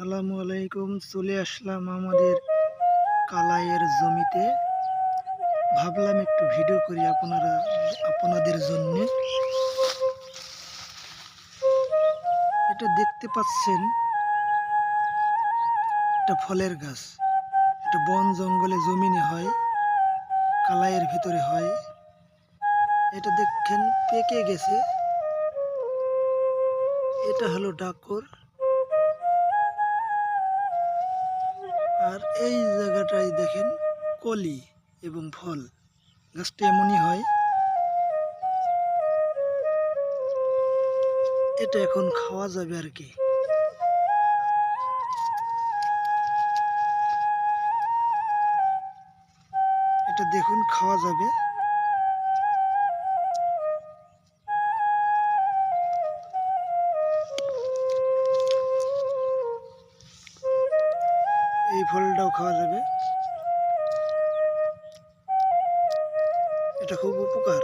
আসসালামু আলাইকুম। চলে আসলাম আমাদের কালাইয়ের জমিতে। ভাবলাম একটু ভিডিও করি আপনারা, আপনাদের জন্য। এটা দেখতে পাচ্ছেন, এটা ফলের গাছ। এটা বন জঙ্গলে জমিনে হয়, কালাইয়ের ভিতরে হয়। এটা দেখেন পেকে গেছে। এটা হলো ডাকর। আর এই জায়গাটায় দেখেন কলি এবং ফল। গাছটা এমনই হয়। এটা এখন খাওয়া যাবে আর কি। এটা দেখুন, খাওয়া যাবে। ফলটাও খাওয়া যাবে। এটা খুব উপকার।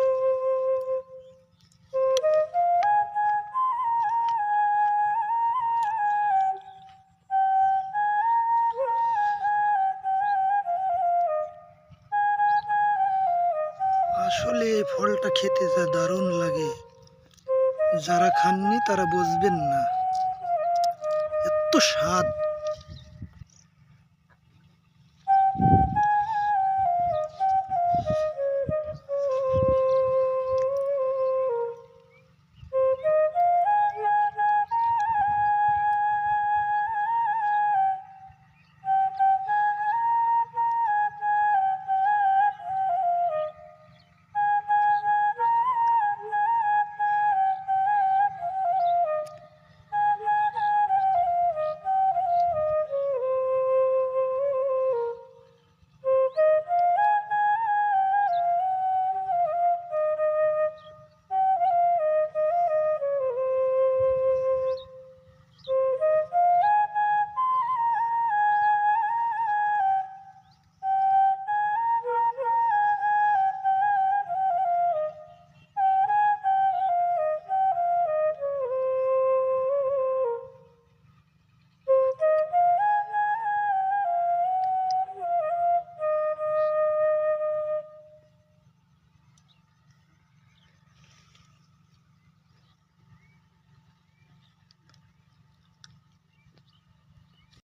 আসলে এই ফলটা খেতে যা দারুণ লাগে। যারা খাননি তারা বুঝবেন না। এত স্বাদ।